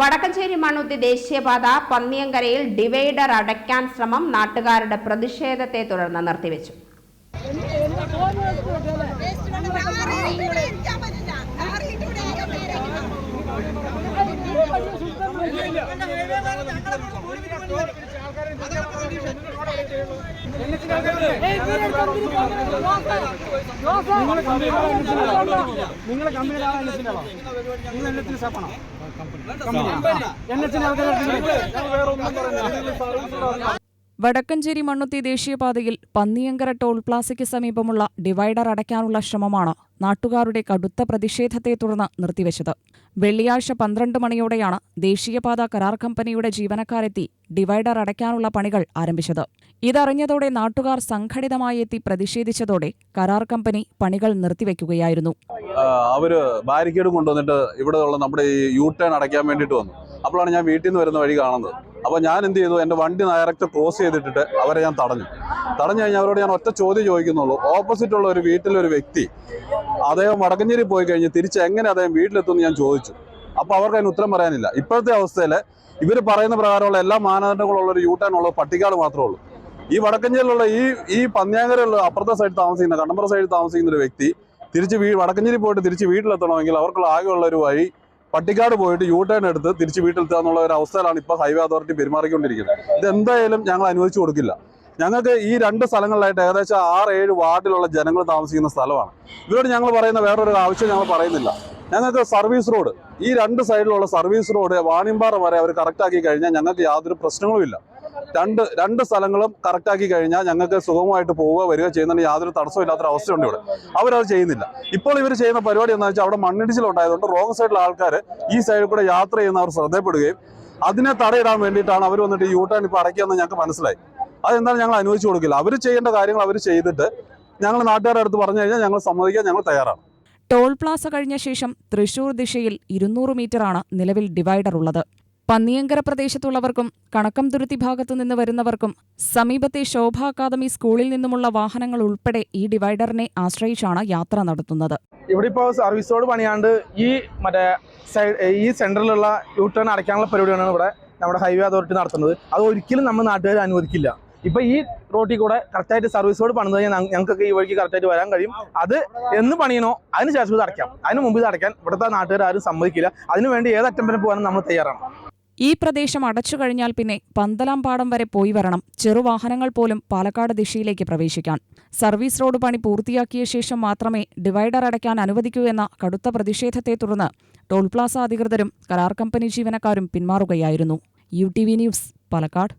വടക്കഞ്ചേരി മണ്ണുത്തി ദേശീയപാത പന്നിയങ്കരയിൽ ഡിവൈഡർ അടയ്ക്കാൻ ശ്രമം നാട്ടുകാരുടെ പ്രതിഷേധത്തെ തുടർന്ന് നിർത്തിവെച്ചു നിങ്ങളെ കമ്പനിയുടെ ആളാ എൻ എച്ചിന്റെ ആളോ നിങ്ങൾ എൻ എച്ചിന്റെ സ്റ്റാഫാണോ എൻ എച്ചിന്റെ വടക്കഞ്ചേരി മണ്ണുത്തി ദേശീയപാതയിൽ പന്നിയങ്കര ടോൾ പ്ലാസയ്ക്ക് സമീപമുള്ള ഡിവൈഡർ അടയ്ക്കാനുള്ള ശ്രമമാണ് നാട്ടുകാരുടെ കടുത്ത പ്രതിഷേധത്തെ തുടർന്ന് നിർത്തിവച്ചത്. വെള്ളിയാഴ്ച പന്ത്രണ്ട് മണിയോടെയാണ് ദേശീയപാത കരാർ കമ്പനിയുടെ ജീവനക്കാരെത്തി ഡിവൈഡർ അടയ്ക്കാനുള്ള പണികൾ ആരംഭിച്ചത്. ഇതറിഞ്ഞതോടെ നാട്ടുകാർ സംഘടിതമായി എത്തി പ്രതിഷേധിച്ചതോടെ കരാർ കമ്പനി പണികൾ നിർത്തിവെക്കുകയായിരുന്നു. അവർ ബാരിക്കേഡ് കൊണ്ടുവന്നിട്ട് ഇവിടെയുള്ള നമ്മുടെ ഈ യു ടേൺ അടയ്ക്കാൻ വേണ്ടിയിട്ട് വന്നു. അപ്പോഴാണ് ഞാൻ വീട്ടിൽ നിന്ന് വരുന്ന വഴി കാണുന്നത്. അപ്പോൾ ഞാൻ എന്ത് ചെയ്തു? എന്റെ വണ്ടി ഡയറക്റ്റ് ക്രോസ് ചെയ്തിട്ടിട്ട് അവരെ ഞാൻ തടഞ്ഞു. തടഞ്ഞു കഴിഞ്ഞാൽ അവരോട് ഞാൻ ഒറ്റ ചോദ്യം ചോദിക്കുന്നുള്ളൂ. ഓപ്പോസിറ്റ് ഉള്ള ഒരു വീട്ടിലൊരു വ്യക്തി അദ്ദേഹം വടക്കഞ്ചേരി പോയി കഴിഞ്ഞ് തിരിച്ച് എങ്ങനെ അദ്ദേഹം വീട്ടിലെത്തുമെന്ന് ഞാൻ ചോദിച്ചു. അപ്പോൾ അവർക്ക് അതിന് ഉത്തരം പറയാനില്ല. ഇപ്പോഴത്തെ അവസ്ഥയിൽ ഇവർ പറയുന്ന പ്രകാരമുള്ള എല്ലാ മാനദണ്ഡങ്ങളുള്ള ഒരു യൂട്ടേൺ ടേൺ ഉള്ള പട്ടിക്കാട് മാത്രമേ ഉള്ളൂ. ഈ വടക്കഞ്ചേരിയിലുള്ള ഈ ഈ പന്ന്യാങ്കരയുള്ള അപ്പുറത്തെ സൈഡ് താമസിക്കുന്ന കണ്ണമ്പുറ സൈഡിൽ താമസിക്കുന്ന ഒരു വ്യക്തി തിരിച്ച് വീ വടക്കഞ്ചേരി പോയിട്ട് തിരിച്ച് വീട്ടിലെത്തണമെങ്കിൽ അവർക്കുള്ള ആകെയുള്ള ഒരു വഴി പട്ടിക്കാട് പോയിട്ട് യു ടേൺ എടുത്ത് തിരിച്ച് വീട്ടിലെത്തുക എന്നുള്ള ഒരു അവസ്ഥയിലാണ് ഇപ്പോൾ ഹൈവേ അതോറിറ്റി പെരുമാറിക്കൊണ്ടിരിക്കുന്നത്. ഇത് എന്തായാലും ഞങ്ങൾ അനുവദിച്ചു കൊടുക്കില്ല. ഞങ്ങൾക്ക് ഈ രണ്ട് സ്ഥലങ്ങളിലായിട്ട് ഏകദേശം ആറ് ഏഴ് വാർഡിലുള്ള ജനങ്ങൾ താമസിക്കുന്ന സ്ഥലമാണ്. ഇവരോട് ഞങ്ങൾ പറയുന്ന വേറൊരു ആവശ്യം ഞങ്ങൾ പറയുന്നില്ല. ഞങ്ങൾക്ക് സർവീസ് റോഡ് ഈ രണ്ട് സൈഡിലുള്ള സർവീസ് റോഡ് വാണിമ്പാറ വരെ അവർ കറക്റ്റ് ആക്കി കഴിഞ്ഞാൽ ഞങ്ങൾക്ക് യാതൊരു പ്രശ്നങ്ങളും ഇല്ല. രണ്ട് രണ്ട് സ്ഥലങ്ങളും കറക്റ്റാക്കി കഴിഞ്ഞാൽ ഞങ്ങൾക്ക് സുഖമായിട്ട് പോവുക വരിക ചെയ്യുന്നതിന് യാതൊരു തടസ്സമില്ലാത്തൊരു അവസ്ഥയുണ്ട് ഇവിടെ. അവരത് ചെയ്യുന്നില്ല. ഇപ്പോൾ ഇവർ ചെയ്യുന്ന പരിപാടി എന്താണെന്ന് വെച്ചാൽ അവിടെ മണ്ണിടിച്ചിലുണ്ടായതുകൊണ്ട് റോങ് സൈഡിലെ ആൾക്കാർ ഈ സൈഡിൽ കൂടെ യാത്ര ചെയ്യുന്നവർ ശ്രദ്ധപ്പെടുകയും അതിനെ തടയിടാൻ വേണ്ടിയിട്ടാണ് അവർ വന്നിട്ട് യൂ ടേൺ ഇപ്പോൾ ഞങ്ങൾക്ക് മനസ്സിലായി. അതെന്താണ് ഞങ്ങൾ അനുവദിച്ചു കൊടുക്കില്ല. അവർ ചെയ്യേണ്ട കാര്യങ്ങൾ അവർ ചെയ്തിട്ട് ഞങ്ങൾ നാട്ടുകാരുടെ അടുത്ത് പറഞ്ഞു കഴിഞ്ഞാൽ ഞങ്ങൾ സമ്മതിക്കാൻ ഞങ്ങൾ തയ്യാറാണ്. ടോൾ പ്ലാസ കഴിഞ്ഞ ശേഷം തൃശൂർ ദിശയിൽ ഇരുന്നൂറ് മീറ്ററാണ് നിലവിൽ ഡിവൈഡർ ഉള്ളത്. പന്നിയങ്കര പ്രദേശത്തുള്ളവർക്കും കണക്കംതുരുത്തി ഭാഗത്തു നിന്ന് വരുന്നവർക്കും സമീപത്തെ ശോഭ അക്കാദമി സ്കൂളിൽ നിന്നുമുള്ള വാഹനങ്ങൾ ഉൾപ്പെടെ ഈ ഡിവൈഡറിനെ ആശ്രയിച്ചാണ് യാത്ര നടത്തുന്നത്. ഇവിടെ ഇപ്പോൾ സർവീസ് റോഡ് പണിയാണ്ട് ഈ മറ്റേ ഈ സെന്ററിലുള്ള യു ടേൺ അടയ്ക്കാനുള്ള പരിപാടിയാണ് ഇവിടെ നമ്മുടെ ഹൈവേ അതോറിറ്റി നടത്തുന്നത്. അത് ഒരിക്കലും നമ്മൾ നാട്ടുകാർ അനുവദിക്കില്ല. ഇപ്പൊ ഈ റോട്ടിൽ കൂടെ കറക്റ്റായിട്ട് സർവീസ് റോഡ് പണിത് കഴിഞ്ഞാൽ ഞങ്ങൾക്കൊക്കെ ഈ വഴിക്ക് കറക്റ്റായിട്ട് വരാൻ കഴിയും. അത് എന്ന് പണിയണോ അതിന് ശേഷം ഇത് അടയ്ക്കാം. അതിന് മുമ്പ് ഇത് അടയ്ക്കാൻ ഇവിടുത്തെ നാട്ടുകാർ ആരും സമ്മതിക്കില്ല. അതിനുവേണ്ടി ഏത് അറ്റം പോകാനും നമ്മൾ തയ്യാറാണ്. ഈ പ്രദേശം അടച്ചു കഴിഞ്ഞാൽ പിന്നെ പന്തലാംപാടം വരെ പോയി വരണം. ചെറുവാഹനങ്ങൾ പോലും പാലക്കാട് ദിശയിലേക്ക് പ്രവേശിക്കാൻ. സർവീസ് റോഡ് പണി പൂർത്തിയാക്കിയ ശേഷം മാത്രമേ ഡിവൈഡർ അടയ്ക്കാൻ അനുവദിക്കൂ എന്ന കടുത്ത പ്രതിഷേധത്തെ തുടർന്ന് ടോൾ പ്ലാസ അധികൃതരും കരാർ കമ്പനി ജീവനക്കാരും പിന്മാറുകയായിരുന്നു. U T V news Palakkad.